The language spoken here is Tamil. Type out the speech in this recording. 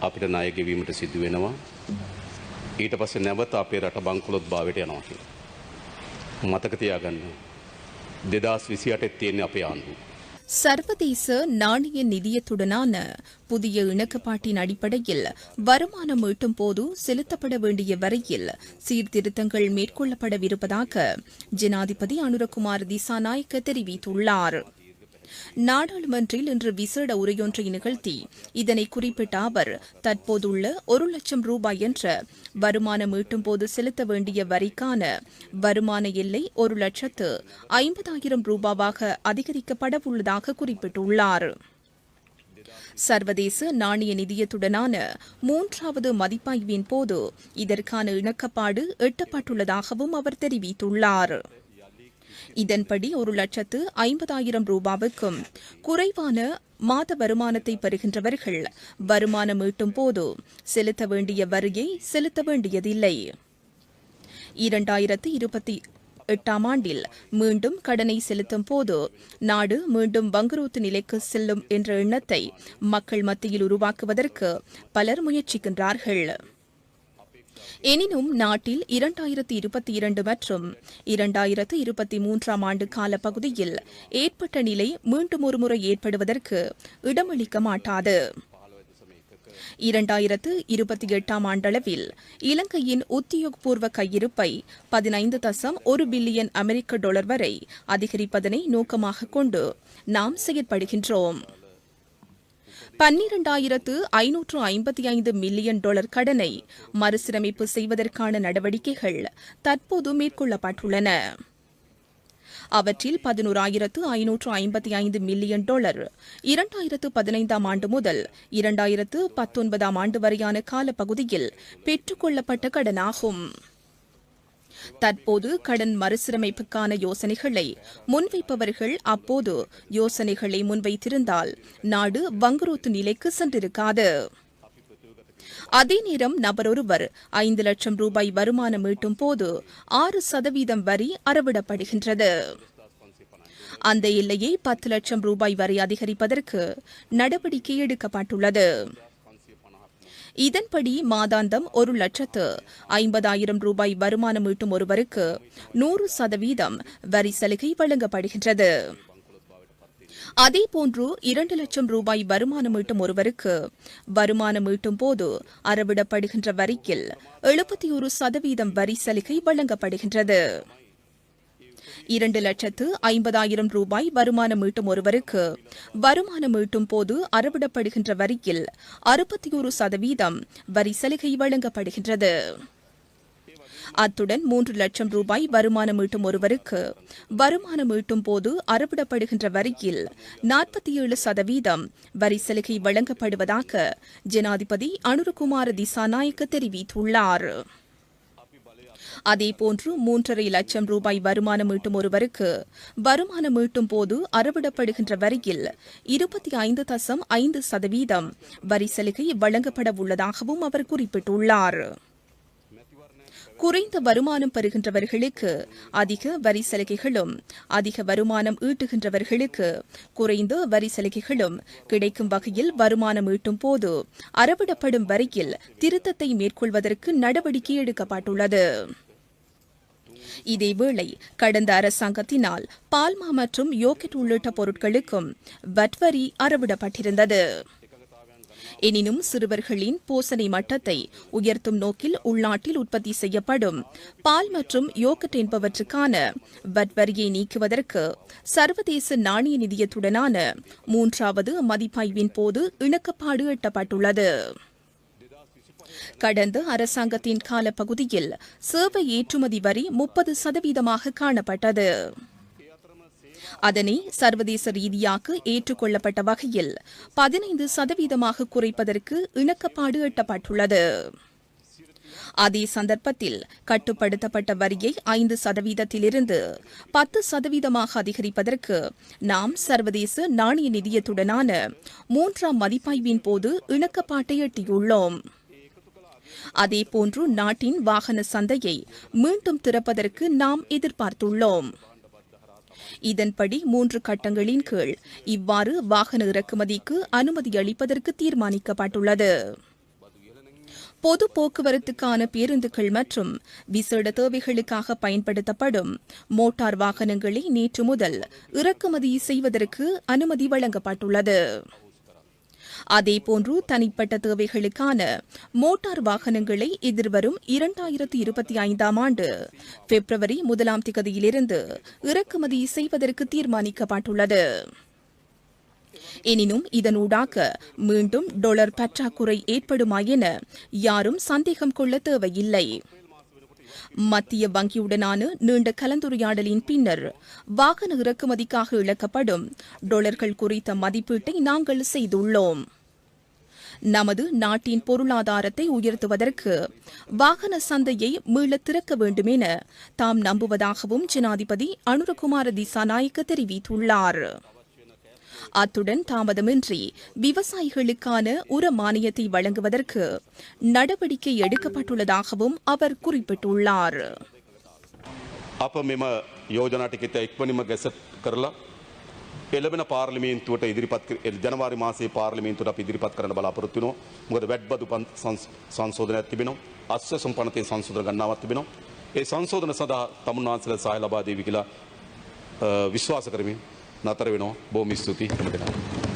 අපිට ණය ගෙවීමට සිදු වෙනවා. ඊට පස්සේ නැවත අපේ රට බංකුලොත් භාවයට යනවා කියලා. මතක තියාගන්න. දෙදස් විසියටත් තියෙන්නේ අපේ ආණ්ඩුව. சர்வதேச நாணய நிதியத்துடனான புதிய இணக்கப்பாட்டின் அடிப்படையில் வருமானம் ஈட்டும் போது செலுத்தப்பட வேண்டிய வரையில் சீர்திருத்தங்கள் மேற்கொள்ளப்படவிருப்பதாக ஜனாதிபதி அனுரகுமார் திசாநாயக்க தெரிவித்துள்ளார் நாடாளுமன்றில் இன்று விசேட உரையொன்றை நிகழ்த்தி இதனை குறிப்பிட்ட அவர் தற்போதுள்ள ஒரு லட்சம் ரூபாய் என்ற வருமானம் மீட்டும்போது செலுத்த வேண்டிய வரிக்கான வருமான எல்லை ஒரு லட்சத்து ஐம்பதாயிரம் ரூபாவாக அதிகரிக்கப்படவுள்ளதாக குறிப்பிட்டுள்ளார். சர்வதேச நாணய நிதியத்துடனான மூன்றாவது மதிப்பாய்வின் போது இதற்கான இணக்கப்பாடு எட்டப்பட்டுள்ளதாகவும் அவர் தெரிவித்துள்ளார். இதன்படி ஒரு லட்சத்து ஐம்பதாயிரம் ரூபாவுக்கும் குறைவான மாத வருமானத்தை பெறுகின்றவர்கள் வருமானம் ஈட்டும் போது செலுத்த வேண்டிய வரியை செலுத்த வேண்டியதில்லை. இரண்டாயிரத்து இருபத்தி எட்டாம் ஆண்டில் மீண்டும் கடனை செலுத்தும் போது நாடு மீண்டும் வங்குரோத்து நிலைக்கு செல்லும் என்ற எண்ணத்தை மக்கள் மத்தியில் உருவாக்குவதற்கு பலர் முயற்சிக்கின்றார்கள். எனினும் நாட்டில் இரண்டாயிரத்து இருபத்தி இரண்டு மற்றும் இரண்டாயிரத்து இருபத்தி மூன்றாம் ஆண்டு கால பகுதியில் ஏற்பட்ட நிலை மீண்டும் ஒருமுறை ஏற்படுவதற்கு இடமளிக்க மாட்டாது. இரண்டாயிரத்து இருபத்தி எட்டாம் ஆண்டளவில் இலங்கையின் உத்தியோகபூர்வ கையிருப்பை பதினைந்து தசம் ஒரு பில்லியன் அமெரிக்க டாலர் வரை அதிகரிப்பதனை நோக்கமாக கொண்டு நாம் செயற்படுகின்றோம். பன்னிரண்டாயிரத்து ஐநூற்று ஐம்பத்தி ஐந்து மில்லியன் டாலர் கடனை மறுசீரமைப்பு செய்வதற்கான நடவடிக்கைகள் தற்போது மேற்கொள்ளப்பட்டுள்ளன. அவற்றில் பதினோராயிரத்து ஐநூற்று ஐம்பத்தி ஐந்து மில்லியன் டாலர் இரண்டாயிரத்து பதினைந்தாம் ஆண்டு முதல் இரண்டாயிரத்து பத்தொன்பதாம் ஆண்டு வரையான காலப்பகுதியில் பெற்றுக்கொள்ளப்பட்ட கடனாகும். தற்போது கடன் மறுசீரமைப்புக்கான யோசனைகளை முன்வைப்பவர்கள் அப்போது யோசனைகளை முன்வைத்திருந்தால் நாடு வங்குரோத்து நிலைக்கு சென்றிருக்காது. அதே நேரம் நபரொருவர் ஐந்து லட்சம் ரூபாய் வருமானம் ஈட்டும் போது ஆறு சதவீதம் வரி அறவிடப்படுகின்றது. அந்த எல்லையை பத்து லட்சம் ரூபாய் வரை அதிகரிப்பதற்கு நடவடிக்கை எடுக்கப்பட்டுள்ளது. இதன்படி மாதாந்தம் ஒரு லட்சத்து ஐம்பதாயிரம் ரூபாய் வருமானம் ஈட்டும் ஒருவருக்கு நூறு சதவீதம் வரி சலுகை வழங்கப்படுகின்றது. அதேபோன்று இரண்டு லட்சம் ரூபாய் வருமானம் ஈட்டும் ஒருவருக்கு வருமானம் ஈட்டும் போது அறவிடப்படுகின்ற வரியில் எழுபத்தி ஒரு சதவீதம் வரி சலுகை வழங்கப்படுகின்றது. இரண்டு லட்சத்து ஐம்பதாயிரம் ரூபாய் வருமானம் ஈட்டும் ஒருவருக்கு. வருமானம் ஈட்டும் போது அறவிடப்படுகின்ற வரியில் அறுபத்தி ஒரு சதவீதம் வரி சலுகை வழங்கப்படுகின்றது. அத்துடன் மூன்று லட்சம் ரூபாய் வருமானம் ஈட்டும் ஒருவருக்கு வருமானம் ஈட்டும் போது அறவிடப்படுகின்ற வரியில் நாற்பத்தி ஏழு சதவீதம் வரி சலுகை வழங்கப்படுவதாக ஜனாதிபதி அனுருகுமார் திசாநாயக்க தெரிவித்துள்ளார். அதேபோன்று மூன்றரை லட்சம் ரூபாய் வருமானம் ஈட்டும் ஒருவருக்கு வருமானம் ஈட்டும் போது அறவிடப்படுகின்ற வரியில் இருபத்தி ஐந்து தசம் ஐந்து சதவீதம் வரி சலுகை வழங்கப்பட உள்ளதாகவும் அவர் குறிப்பிட்டுள்ளார். குறைந்த வருமானம் பெறுகின்றவர்களுக்கு அதிக வரி சலுகைகளும் அதிக வருமானம் ஈட்டுகின்றவர்களுக்கு குறைந்த வரி சலுகைகளும் கிடைக்கும் வகையில் வருமானம் ஈட்டும் போது அறவிடப்படும் வரியில் திருத்தத்தை மேற்கொள்வதற்கு நடவடிக்கை எடுக்கப்பட்டுள்ளது. இதேவேளை கடந்த அரசாங்கத்தினால் பால்மா மற்றும் யோகெட் உள்ளிட்ட பொருட்களுக்கும் வட்வரி அறவிடப்பட்டிருந்தது. எனினும் சிறுவர்களின் போசனை மட்டத்தை உயர்த்தும் நோக்கில் உள்நாட்டில் உற்பத்தி செய்யப்படும் பால் மற்றும் யோகட் என்பவற்றுக்கான வட்வரியை நீக்குவதற்கு சர்வதேச நாணய நிதியத்துடனான மூன்றாவது மதிப்பாய்வின் போது இணக்கப்பாடு எட்டப்பட்டுள்ளது. கடந்த அரசாங்கத்தின் காலப்பகுதியில் சேவை ஏற்றுமதி வரி முப்பது சதவீதமாக காணப்பட்டது. அதனை சர்வதேச ரீதியாக ஏற்றுக்கொள்ளப்பட்ட வகையில் பதினைந்து சதவீதமாக குறைப்பதற்கு இணக்கப்பாடு எட்டப்பட்டுள்ளது. அதே சந்தர்ப்பத்தில் கட்டுப்படுத்தப்பட்ட வரியை ஐந்து சதவீதத்திலிருந்து பத்து சதவீதமாக அதிகரிப்பதற்கு நாம் சர்வதேச நாணய நிதியத்துடனான மூன்றாம் மதிப்பாய்வின் போது இணக்கப்பாட்டை எட்டியுள்ளோம். அதேபோன்று நாட்டின் வாகன சந்தையை மீண்டும் திறப்பதற்கு நாம் எதிர்பார்த்துள்ளோம். இதன்படி மூன்று கட்டங்களின் கீழ் இவ்வாறு வாகன இறக்குமதிக்கு அனுமதி அளிப்பதற்கு தீர்மானிக்கப்பட்டுள்ளது. பொது போக்குவரத்துக்கான பேருந்துகள் மற்றும் விசேட தேவைகளுக்காக பயன்படுத்தப்படும் மோட்டார் வாகனங்களை நேற்று முதல் இறக்குமதி செய்வதற்கு அனுமதி வழங்கப்பட்டுள்ளது. அதேபோன்று தனிப்பட்ட தேவைகளுக்கான மோட்டார் வாகனங்களை எதிர்வரும் இரண்டாயிரத்தி இருபத்தி ஐந்தாம் ஆண்டு பிப்ரவரி முதலாம் திகதியிலிருந்து இறக்குமதி செய்வதற்கு தீர்மானிக்கப்பட்டுள்ளது. எனினும் இதனூடாக மீண்டும் டொலர் பற்றாக்குறை ஏற்படுமா என யாரும் சந்தேகம் கொள்ள தேவையில்லை. மத்திய வங்கியுடனான நீண்ட கலந்துரையாடலின் பின்னர் வாகன இறக்குமதிக்காக இழக்கப்படும் டொலர்கள் குறித்த மதிப்பீட்டை நாங்கள் செய்துள்ளோம். நமது நாட்டின் பொருளாதாரத்தை உயர்த்துவதற்கு வாகன சந்தையை மீள திறக்க வேண்டும் என தாம் நம்புவதாகவும் ஜனாதிபதி அனுரகுமார திசாநாயக்க தெரிவித்துள்ளார். அத்துடன் தாமதமின்றி விவசாயிகளுக்கான உர மானியத்தை வழங்குவதற்கு நடவடிக்கை எடுக்கப்பட்டுள்ளதாகவும் அவர் குறிப்பிட்டுள்ளார் අප මෙම යෝජනා ටිකෙත එක්වනිම ගැසට් කරලා එළබෙන පාර්ලිමේන්තුවට ඉදිරිපත් කර- එ- ජනවාරි මාසේ පාර්ලිමේන්තුවට අප ඉදිරිපත් කරන බලාපොරොත්තු වෙනවා. මොකද වැඩ්බදු පන්- සංස්- සංශෝධනයක් තිබෙනවා. අස්වැසුම් පනතේ සංශෝධන ගණනාවක් තිබෙනවා. ඒ සංශෝධන සඳහා තමුන් වහන්සේලා සහාය ලබා දේවි කියලා අ, විශ්වාස කරමින් නතර වෙනවා. බොහොම ස්තුතියි හැමදෙනාට.